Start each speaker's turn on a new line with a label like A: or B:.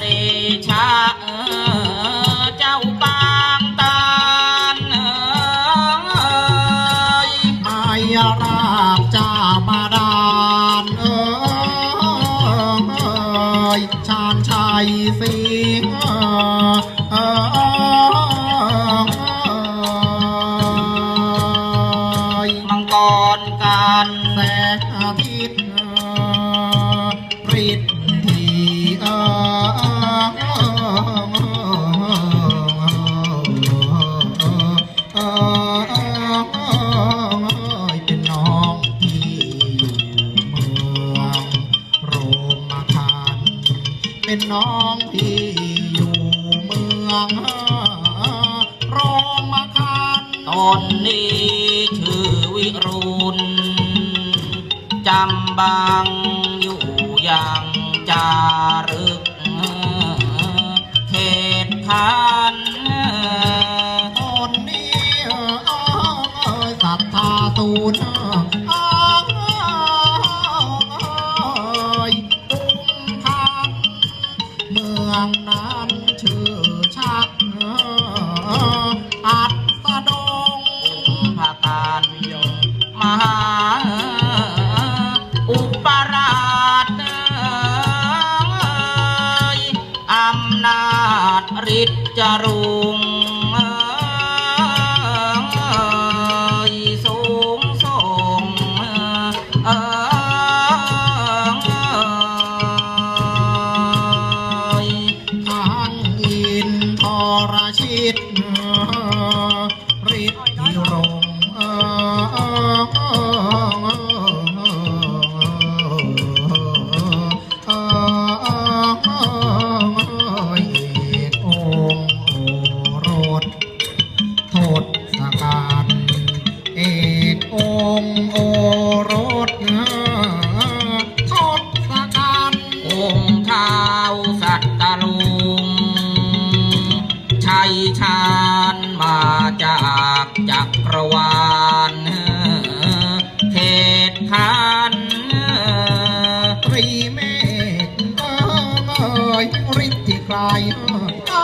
A: เดชะเออเจ้าปางตานเอย
B: มายาราบจามาดานเอ้ยชาญชัยสิงห์เอ้ย
A: มังกรกัน
B: แสงอาทิตย์ริดทีเเป็นน้องที่อยู่เมืองโรมาคานตอน
A: นี้ชื่อวิรุณจำบางอยู่อย่างจารึกเขตคัน
B: คนนี้อ้ยศรัทธาตูน องนั้นชื่อชักอัดสะดง
A: ผาการมหาอุปราชอำนาจฤทธิ์จรุ
B: ชิตฤทธิรงค์เอกองโอรสโทษสการเอกองค์โอรสโทษสการ
A: องค์เท้า ชัยชาญมาจากจักรวาลเทศทาน
B: ตรีเมฆเอ้ยฤทธิ์ไกลเอ้